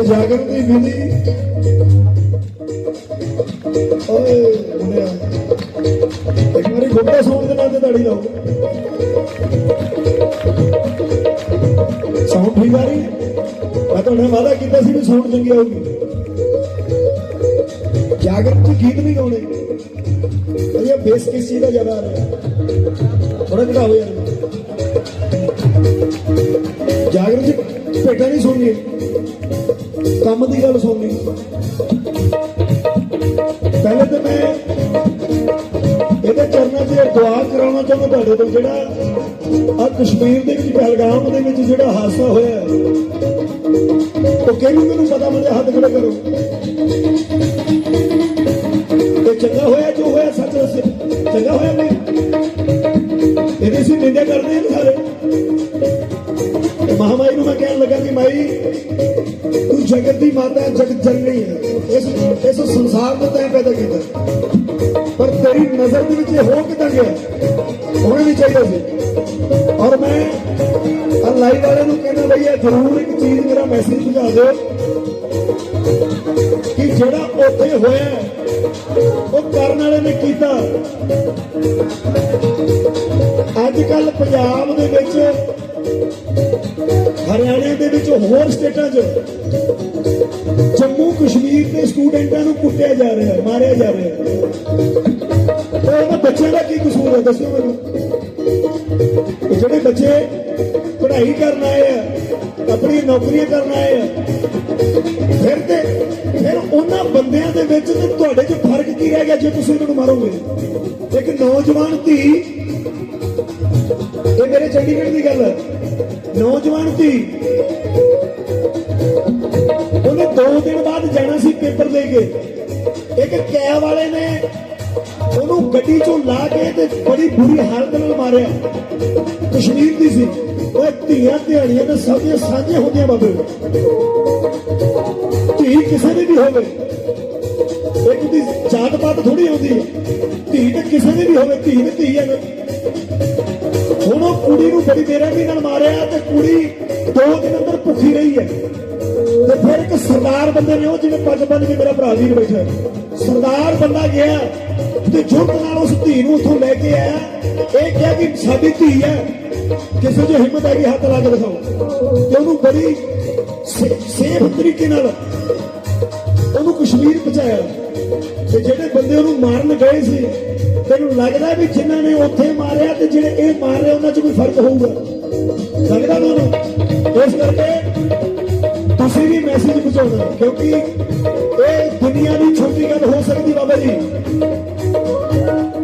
ਤੇ ਜਾਗਰ ਦੀ ਵਿਧੀ ਓਏ, ਮੁੰਡਿਆ। ਇੱਕ ਵਾਰੀ ਗੁੱਡਾ ਸੌਣ ਦੇ ਨਾਲ ਤੇ ਤਾੜੀ ਲਾਓ। ਸਾਊਂਡ ਠੀਕ ਆ ਰਹੀ? ਮੈਂ ਤੁਹਾਡੇ ਨਾਲ ਕੀਤਾ ਸੀ ਵੀ ਸਾਊਂਡ ਚੰਗੀ ਆਊਗੀ। ਜਾਗਰ ਚ ਗੀਤ ਨਹੀਂ ਗਾਉਣੇ। ਵਧੀਆ ਬੇਸ ਕਿਸ ਚੀਜ਼ ਦਾ ਜ਼ਿਆਦਾ ਆ ਰਿਹਾ? ਥੋੜਾ ਘਟਾਓ ਯਾਰ। ਜਾਗਰ ਚ ਭੇਟਾ ਨਹੀਂ ਸੁਣਨੀ ਕੰਮ ਦੀ ਗੱਲ ਸੁਣਨੀ ਪਹਿਲੇ ਤੇ ਮੈਂ ਇਹਦੇ ਚਰਨਾਂ 'ਚ ਦੁਆ ਕਰਾਉਣਾ ਚਾਹੁੰਦਾ ਤੁਹਾਡੇ ਤੋਂ ਜਿਹੜਾ ਆ ਕਸ਼ਮੀਰ ਦੇ ਵਿੱਚ, ਪਹਿਲਗਾਮ ਦੇ ਵਿੱਚ ਜਿਹੜਾ ਹਾਦਸਾ ਹੋਇਆ ਉਹ ਕਿਹਨੂੰ ਮੈਨੂੰ ਪਤਾ, ਮੇਰੇ ਹੱਥ ਖੜੇ ਕਰੋ। ਇਹ ਚੰਗਾ ਹੋਇਆ ਜੋ ਹੋਇਆ, ਸੱਚ ਦੱਸੇ। ਚੰਗਾ ਹੋਇਆ ਨਹੀਂ ਇਹਦੇ ਸੀ ਨਿੰਦਿਆ ਕਰਦੇ ਨੇ ਸਾਰੇ? ਮਹਾਮਾਈ ਨੂੰ ਮੈਂ ਕਹਿਣ ਲੱਗਾ ਕਿ ਮਾਈ ਤੂੰ ਜਗਤ ਦੀ ਮਾਤਾ ਹੈ, ਜਗਤ ਜਨਨੀ ਹੈ। ਇਸ ਇਸ ਸੰਸਾਰ ਨੂੰ ਤੈਂ ਪੈਦਾ ਕੀਤਾ। ਪਰ ਤੇਰੀ ਨਜ਼ਰ ਦੇ ਵਿੱਚ ਇਹ ਹੋ ਕਿਦਾਂ ਗਿਆ? ਹੋਣਾ ਨਹੀਂ ਚਾਹੀਦਾ ਸੀ। ਔਰ ਮੈਂ ਆ ਲਾਈਵ ਵਾਲਿਆਂ ਨੂੰ ਕਹਿਣਾ ਬਈ ਇਹ ਜ਼ਰੂਰ ਇੱਕ ਚੀਜ਼ ਮੇਰਾ ਮੈਸੇਜ ਪਹੁੰਚਾ ਦਿਓ ਕਿ ਜਿਹੜਾ ਉੱਥੇ ਹੋਇਆ ਉਹ ਕਰਨ ਵਾਲੇ ਨੇ ਕੀਤਾ। ਅੱਜ ਕੱਲ ਪੰਜਾਬ ਹਰਿਆਣੇ ਦੇ ਵਿੱਚ ਹੋਰ ਸਟੇਟਾਂ 'ਚ ਜੰਮੂ ਕਸ਼ਮੀਰ ਦੇ ਸਟੂਡੈਂਟਾਂ ਨੂੰ ਕੁੱਟਿਆ ਜਾ ਰਿਹਾ ਹੈ ਮਾਰਿਆ ਜਾ ਰਿਹਾ। ਹੈ ਉਹਨਾਂ ਬੱਚਿਆਂ ਦਾ ਕੀ ਕਸੂਰ ਹੈ ਦੱਸੋ ਮੈਨੂੰ। ਜਿਹੜੇ ਬੱਚੇ ਪੜ੍ਹਾਈ ਕਰਨ ਆਏ ਆ, ਆਪਣੀ ਨੌਕਰੀਆਂ ਕਰਨ ਆਏ ਆ, ਫਿਰ ਤੇ ਫਿਰ ਉਹਨਾਂ ਬੰਦਿਆਂ ਦੇ ਵਿੱਚ ਤੇ ਤੁਹਾਡੇ 'ਚ ਫ਼ਰਕ ਕੀ ਰਹਿ ਗਿਆ ਜੇ ਤੁਸੀਂ ਉਹਨਾਂ ਨੂੰ ਮਾਰੋਗੇ? ਪੇਪਰ ਇੱਕ ਕੈਬ ਵਾਲੇ ਨੇ ਉਹਨੂੰ ਗੱਡੀ ਚੋਂ ਲਾ ਕੇ ਤੇ ਬੜੀ ਬੁਰੀ ਹਾਲਤ ਨਾਲ ਮਾਰਿਆ। ਕਸ਼ਮੀਰ ਦੀ ਸੀ। ਉਹ ਧੀਆਂ ਧਿਆਣੀਆਂ ਤੇ ਸਭ ਦੀਆਂ ਸਾਂਝੀਆਂ ਹੁੰਦੀਆਂ ਬਾਬੇ। ਧੀ ਕਿਸੇ ਦੀ ਵੀ ਹੋਵੇ। ਇੱਕ ਦੀ ਜਾਤ ਪਾਤ ਥੋੜੀ ਹੁੰਦੀ ਹੈ। ਧੀ ਤੇ ਕਿਸੇ ਦੀ ਵੀ ਹੋਵੇ, ਧੀ ਤੇ ਧੀ ਹੈ। ਹੁਣ ਉਹ ਕੁੜੀ ਨੂੰ ਬੜੀ ਬੇਰਹਿਮੀ ਨਾਲ ਮਾਰਿਆ ਤੇ ਕੁੜੀ ਦੋ ਦਿਨ ਅੰਦਰ ਭੁੱਖੀ ਰਹੀ ਹੈ। ਤੇ ਫਿਰ ਇੱਕ ਸਰਦਾਰ ਬੰਦੇ ਨੇ ਉਹ ਜਿਵੇਂ ਪੱਗ ਬੰਨ ਕੇ ਮੇਰਾ ਭਰਾ ਵੀਰ ਬੈਠਾ ਸਰਦਾਰ ਬੰਦਾ ਗਿਆ ਤੇ ਜੁਰਤ ਨਾਲ ਉਸ ਧੀ ਨੂੰ ਉੱਥੋਂ ਲੈ ਕੇ ਆਇਆ। ਇਹ ਕਿਹਾ ਕਿ ਸਾਡੀ ਧੀ ਹੈ, ਕਿਸੇ ਜੋ ਹਿੰਮਤ ਹੈਗੀ, ਹੱਥ ਲਾ ਕੇ ਦਿਖਾਓ। ਤੇ ਉਹਨੂੰ ਬੜੀ ਸੇਫ ਤਰੀਕੇ ਨਾਲ ਉਹਨੂੰ ਕਸ਼ਮੀਰ ਪਹੁੰਚਾਇਆ। ਤੇ ਜਿਹੜੇ ਬੰਦੇ ਉਹਨੂੰ ਮਾਰਨ ਗਏ ਸੀ, ਤੈਨੂੰ ਲੱਗਦਾ ਵੀ ਜਿਨ੍ਹਾਂ ਨੇ ਉੱਥੇ ਮਾਰਿਆ ਤੇ ਜਿਹੜੇ ਇਹ ਮਾਰ ਰਹੇ, ਉਹਨਾਂ 'ਚ ਕੋਈ ਫ਼ਰਕ ਹੋਊਗਾ? ਲੱਗਦਾ ਤੁਹਾਨੂੰ? ਇਸ ਕਰਕੇ ਤੁਸੀਂ ਵੀ ਮੈਸੇਜ ਪਹੁੰਚਾਉਣਾ ਕਿਉਂਕਿ ਇਹ ਦੁਨੀਆ ਦੀ ਛੋਟੀ ਗੱਲ ਹੋ ਸਕਦੀ ਬਾਬਾ ਜੀ।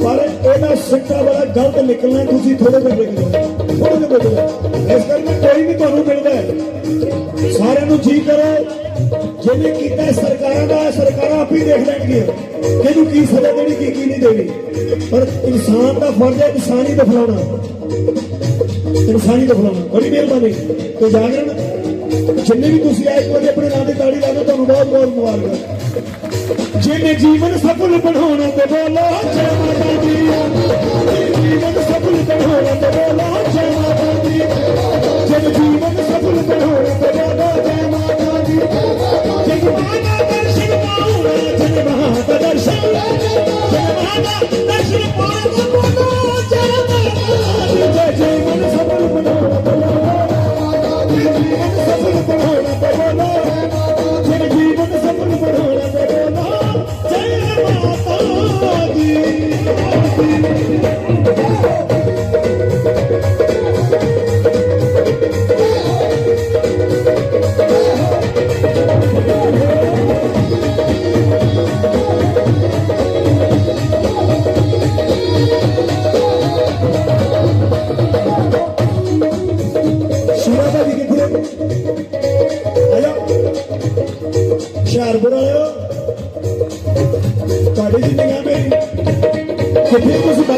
ਪਰ ਇਹਦਾ ਸਿੱਕਾ ਬੜਾ ਗਲਤ ਨਿਕਲਣਾ ਤੁਸੀਂ ਥੋੜੇ ਜਿਹਾ ਦੇਖ ਲਓ। ਥੋੜੇ ਜਿਹਾ ਦੇਖ ਲਓ। ਇਸ ਕਰਕੇ ਕੋਈ ਵੀ ਤੁਹਾਨੂੰ ਮਿਲਦਾ ਹੈ, ਸਾਰਿਆਂ ਨੂੰ ਜੀ ਕਰੋ। ਜਿਹਨੇ ਕੀਤਾ ਸਰਕਾਰਾਂ ਦਾ, ਸਰਕਾਰਾਂ ਆਪੇ ਦੇਖ ਲੈਣਗੀਆਂ। ਕਿ ਇਹਨੂੰ ਕੀ ਸਜ਼ਾ ਦੇਣੀ, ਕੀ ਕੀ ਨਹੀਂ ਦੇਣੀ। ਪਰ ਇਨਸਾਨ ਦਾ ਫਰਜ਼ ਹੈ ਇਨਸਾਨੀ ਦਫਲਾਉਣਾ ਇਨਸਾਨੀ ਦਫਲਾਉਣਾ ਬੜੀ ਮਿਹਰਬਾਨੀ। ਤੇ ਜਾਗਰਣ ਜਿੰਨੇ ਵੀ ਤੁਸੀਂ ਆਏ ਇੱਕ ਆਪਣੇ ਨਾਂ ਦੀ ਤਾੜੀ ਲਾ ਦਿਓ, ਤੁਹਾਨੂੰ ਬਹੁਤ ਬਹੁਤ ਮੁਬਾਰਕਾਂ। ਜਿਹਨੇ ਜੀਵਨ ਸਫਲ ਬਣਾਉਣਾ ਤੇ ਬੋਲੋ, ਜੈ ਮਾਤਾ ਦੀ। ਜੀਵਨ ਸਫਲ ਬਣਾਉਣਾ ਤੇ ਤੁਹਾਡੀ ਦੀ ਨਿਗਾਹ ਮੇਰੀ ਕਿੱਥੇ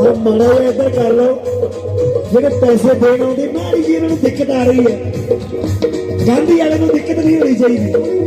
ਆ ਮਾੜਾ ਜਿਹਾ ਇੱਧਰ ਕਰ ਲਓ। ਜਿਹੜੇ ਪੈਸੇ ਦੇਣ ਆਉਂਦੇ, ਮਾੜੀ ਜੀ ਇਹਨਾਂ ਨੂੰ ਦਿੱਕਤ ਆ ਰਹੀ ਹੈ। ਗਾਂਧੀ ਵਾਲੇ ਨੂੰ ਦਿੱਕਤ ਨਹੀਂ ਹੋਣੀ ਚਾਹੀਦੀ।